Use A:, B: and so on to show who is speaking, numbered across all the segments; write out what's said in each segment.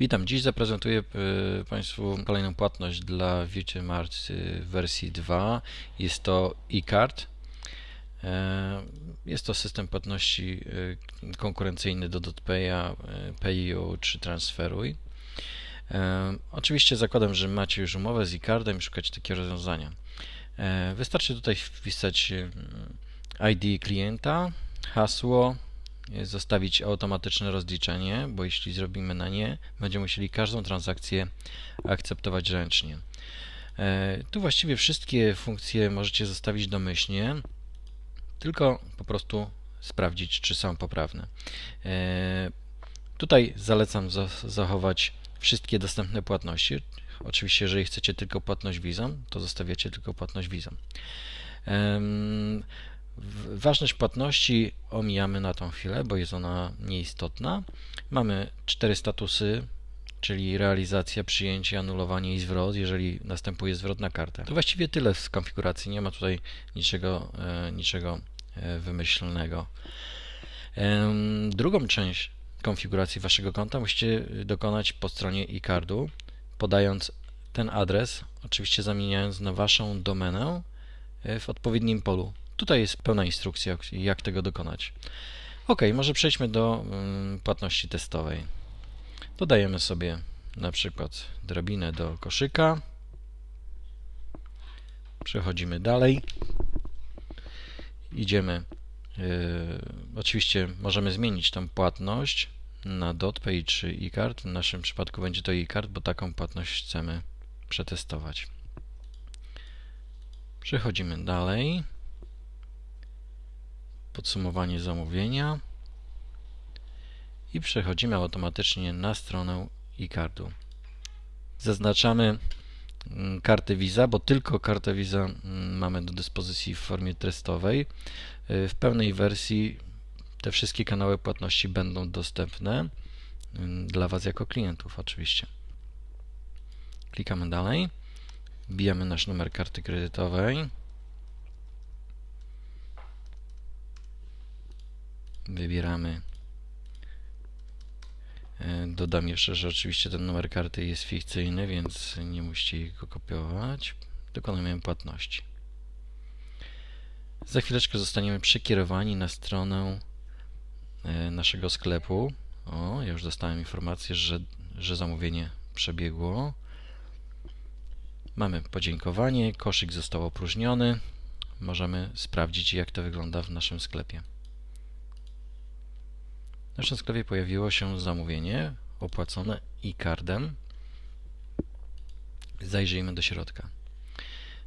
A: Witam. Dziś zaprezentuję y, Państwu kolejną płatność dla ViewTMart wersji 2. Jest to eCard. E, jest to system płatności y, konkurencyjny do DotPaya, y, PayU czy Transferuj. E, oczywiście zakładam, że macie już umowę z eCardem i szukać takiego rozwiązania. E, wystarczy tutaj wpisać ID klienta, hasło, zostawić automatyczne rozliczenie, bo jeśli zrobimy na nie, będziemy musieli każdą transakcję akceptować ręcznie. E, tu właściwie wszystkie funkcje możecie zostawić domyślnie, tylko po prostu sprawdzić, czy są poprawne. E, tutaj zalecam zachować wszystkie dostępne płatności. Oczywiście, jeżeli chcecie tylko płatność wizą, to zostawiacie tylko płatność wizą. Ważność płatności omijamy na tą chwilę, bo jest ona nieistotna. Mamy cztery statusy, czyli realizacja, przyjęcie, anulowanie i zwrot, jeżeli następuje zwrot na kartę. To właściwie tyle z konfiguracji, nie ma tutaj niczego, e, niczego e, wymyślnego. Drugą część konfiguracji waszego konta musicie dokonać po stronie e-cardu, podając ten adres, oczywiście zamieniając na waszą domenę e, w odpowiednim polu. Tutaj jest pełna instrukcja, jak tego dokonać. Ok, może przejdźmy do mm, płatności testowej. Dodajemy sobie na przykład drabinę do koszyka. Przechodzimy dalej. Idziemy. Yy, oczywiście możemy zmienić tą płatność na DotPay czy eCard. W naszym przypadku będzie to eCard, bo taką płatność chcemy przetestować. Przechodzimy dalej podsumowanie zamówienia i przechodzimy automatycznie na stronę e-cardu. Zaznaczamy mm, kartę Visa, bo tylko kartę Visa mm, mamy do dyspozycji w formie testowej. Y, w pełnej wersji te wszystkie kanały płatności będą dostępne mm, dla Was jako klientów oczywiście. Klikamy dalej, wbijamy nasz numer karty kredytowej. Wybieramy e, Dodam jeszcze, że oczywiście ten numer karty jest fikcyjny, więc nie musicie go kopiować. Dokonujemy płatności. Za chwileczkę zostaniemy przekierowani na stronę e, naszego sklepu. O, ja już dostałem informację, że, że zamówienie przebiegło. Mamy podziękowanie, koszyk został opróżniony. Możemy sprawdzić, jak to wygląda w naszym sklepie. W naszym sklepie pojawiło się zamówienie opłacone e-cardem. Zajrzyjmy do środka.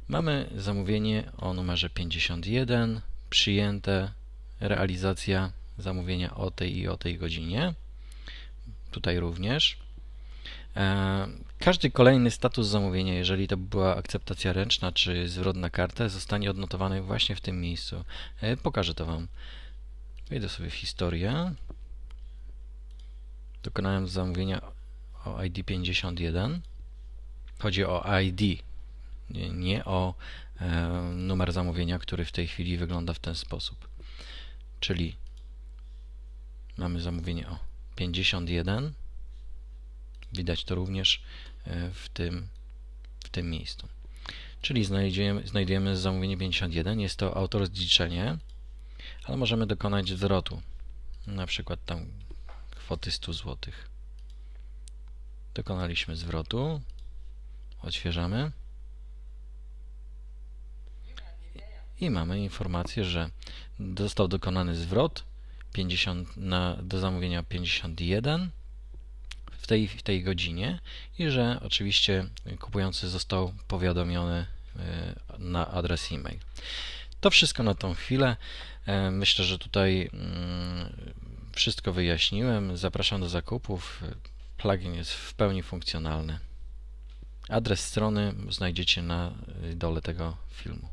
A: Mamy zamówienie o numerze 51, przyjęte, realizacja zamówienia o tej i o tej godzinie. Tutaj również. E, każdy kolejny status zamówienia, jeżeli to była akceptacja ręczna czy zwrot na kartę, zostanie odnotowany właśnie w tym miejscu. E, pokażę to Wam. Wejdę sobie w historię. Dokonałem zamówienia o ID 51. Chodzi o ID, nie, o e, numer zamówienia, który w tej chwili wygląda w ten sposób. Czyli mamy zamówienie o 51. Widać to również e, w tym, w tym miejscu. Czyli znajdujemy, znajdujemy zamówienie 51. Jest to autorozliczenie, ale możemy dokonać zwrotu. Na przykład tam kwoty 100 zł. Dokonaliśmy zwrotu. Odświeżamy. I mamy informację, że został dokonany zwrot 50 na, do zamówienia 51 w tej, w tej godzinie i że oczywiście kupujący został powiadomiony e, na adres e-mail. To wszystko na tą chwilę. E, myślę, że tutaj mm, wszystko wyjaśniłem. Zapraszam do zakupów. Plugin jest w pełni funkcjonalny. Adres strony znajdziecie na dole tego filmu.